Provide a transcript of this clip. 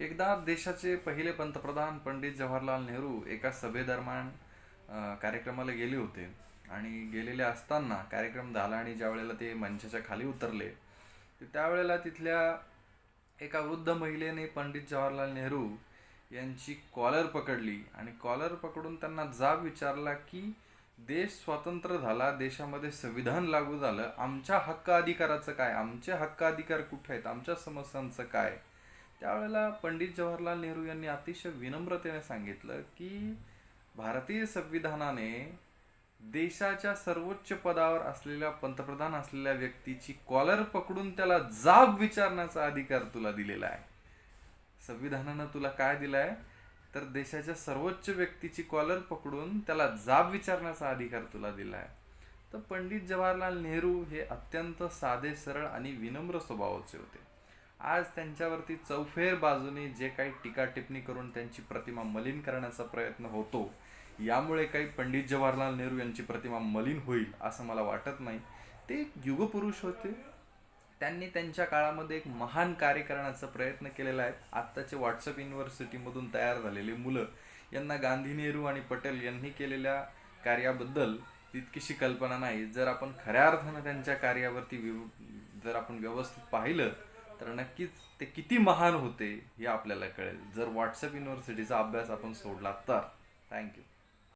एकदा देशाचे पहिले पंतप्रधान पंडित जवाहरलाल नेहरू एका सभेदरम्यान कार्यक्रमाला गेले होते. आणि गेलेले असताना कार्यक्रम झाला आणि ज्या वेळेला ते मंचाच्या खाली उतरले तर त्यावेळेला तिथल्या एका वृद्ध महिलेने पंडित जवाहरलाल नेहरू यांची कॉलर पकडली. आणि कॉलर पकडून त्यांना जाब विचारला की देश स्वतंत्र झाला देशामध्ये संविधान लागू झालं. आमच्या हक्क अधिकाराचं काय? आमचे हक्क अधिकार कुठे आहेत? आमच्या समस्यांचं काय? त्यावेळेला पंडित जवाहरलाल नेहरू यांनी अतिशय विनम्रतेने सांगितलं की भारतीय संविधानाने देशाच्या सर्वोच्च पदावर असलेल्या पंतप्रधान असलेल्या व्यक्तीची कॉलर पकडून त्याला जाब विचारण्याचा अधिकार तुला दिलेला आहे. संविधानानं तुला काय दिलाय? तर देशाच्या सर्वोच्च व्यक्तीची कॉलर पकडून त्याला जाब विचारण्याचा अधिकार तुला दिलाय. तर पंडित जवाहरलाल नेहरू हे अत्यंत साधे सरळ आणि विनम्र स्वभावाचे होते. आज त्यांच्यावरती चौफेर बाजूने जे काही टीका टिप्पणी करून त्यांची प्रतिमा मलिन करण्याचा प्रयत्न होतो यामुळे काही पंडित जवाहरलाल नेहरू यांची प्रतिमा मलिन होईल असं मला वाटत नाही. ते एक युगपुरुष होते. त्यांनी त्यांच्या काळामध्ये एक महान कार्य करण्याचा प्रयत्न केलेला आहे. आत्ताचे व्हॉट्सअप युनिव्हर्सिटीमधून तयार झालेली मुलं यांना गांधी नेहरू आणि पटेल यांनी केलेल्या कार्याबद्दल तितकीशी कल्पना नाही. जर आपण खऱ्या अर्थानं त्यांच्या कार्यावरती जर आपण व्यवस्थित पाहिलं तर नक्कीच ते किती महान होते हे आपल्याला कळेल. जर व्हॉट्सअप युनिव्हर्सिटीचा अभ्यास आपण सोडला तर. थँक्यू